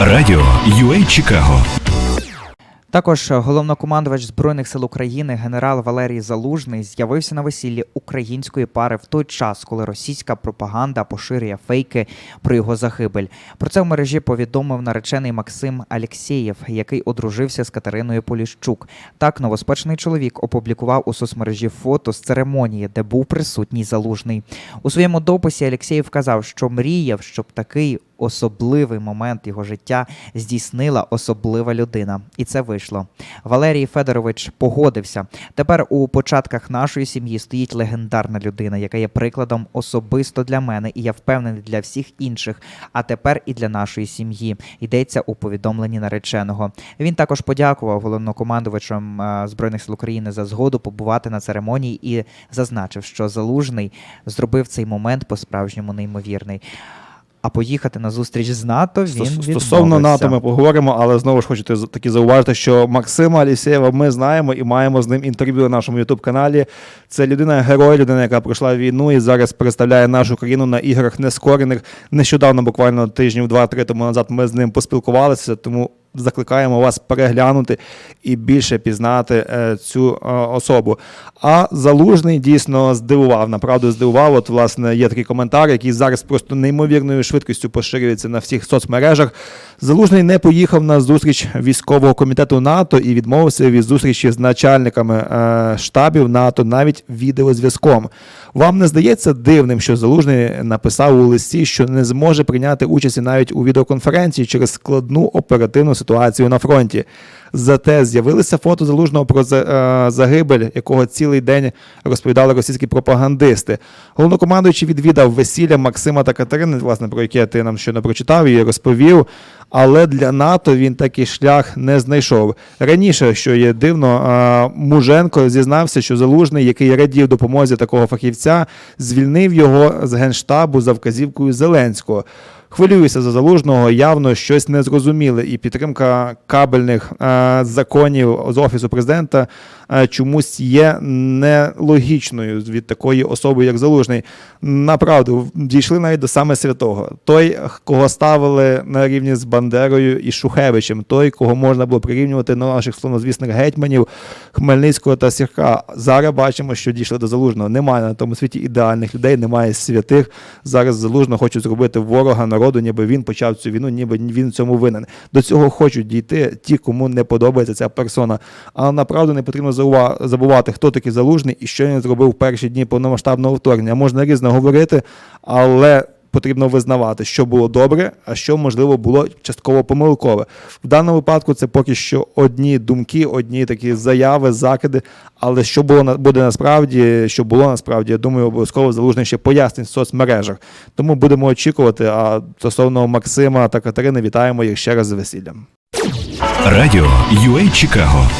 Радіо UA Чикаго Також головнокомандувач збройних сил України генерал Валерій Залужний з'явився на весіллі української пари в той час, коли російська пропаганда поширює фейки про його загибель. Про це в мережі повідомив наречений Максим Алєксєєв, який одружився з Катериною Поліщук. Так, новоспечений чоловік опублікував у соцмережі фото з церемонії, де був присутній залужний. У своєму дописі Алєксєєв вказав, що мріяв, щоб такий особливий момент його життя здійснила особлива людина, і це вийшло. Валерій Федорович погодився. Тепер у початках нашої сім'ї стоїть легендарна людина, яка є прикладом особисто для мене, і я впевнений для всіх інших. А тепер і для нашої сім'ї йдеться у повідомленні нареченого. Він також подякував головнокомандувачам е, збройних сил України за згоду побувати на церемонії і зазначив, що залужний зробив цей момент по-справжньому неймовірний. А поїхати на зустріч з НАТО він Стос- відмовився. Стосовно НАТО ми поговоримо, але знову ж хочу ти- таки зауважити, що Максима Алісєєва ми знаємо і маємо з ним інтерв'ю на нашому Ютуб-каналі. Це людина герой, людина, яка пройшла війну і зараз представляє нашу країну на іграх нескорених. Нещодавно, буквально тижнів два-три тому назад, ми з ним поспілкувалися, тому. Закликаємо вас переглянути і більше пізнати е, цю е, особу. А залужний дійсно здивував, направду здивував. От, власне, є такий коментар, який зараз просто неймовірною швидкістю поширюється на всіх соцмережах. Залужний не поїхав на зустріч військового комітету НАТО і відмовився від зустрічі з начальниками е, штабів НАТО навіть відеозв'язком. Вам не здається дивним, що залужний написав у листі, що не зможе прийняти участі навіть у відеоконференції через складну оперативну ситуацію на фронті. Зате з'явилися фото залужного про е, загибель, якого цілий день розповідали російські пропагандисти. Головнокомандуючий відвідав весілля Максима та Катерини, власне, про яке ти нам щойно прочитав і розповів. Але для НАТО він такий шлях не знайшов. Раніше, що є дивно, Муженко зізнався, що залужний, який радів допомозі такого фахівця, звільнив його з генштабу за вказівкою Зеленського. Хвилююся за залужного, явно щось незрозуміле, і підтримка кабельних е, законів з офісу президента е, чомусь є нелогічною від такої особи, як залужний. Направду дійшли навіть до саме святого. Той, кого ставили на рівні з Бандерою і Шухевичем, той, кого можна було прирівнювати на наших славнозвісних гетьманів Хмельницького та Сірка. Зараз бачимо, що дійшли до залужного. Немає на тому світі ідеальних людей, немає святих. Зараз залужно хочуть зробити ворога народу, ніби він почав цю війну, ніби він цьому винен. До цього хочуть дійти ті, кому не подобається ця персона. Але направду не потрібно забувати, хто такий залужний і що він зробив в перші дні повномасштабного вторгнення. Можна різно говорити, але. Потрібно визнавати, що було добре, а що можливо було частково помилкове. В даному випадку це поки що одні думки, одні такі заяви, закиди. Але що було буде насправді, що було насправді, я думаю, обов'язково залужний ще пояснить в соцмережах. Тому будемо очікувати. А стосовно Максима та Катерини, вітаємо їх ще раз з весіллям. Радіо UA Чикаго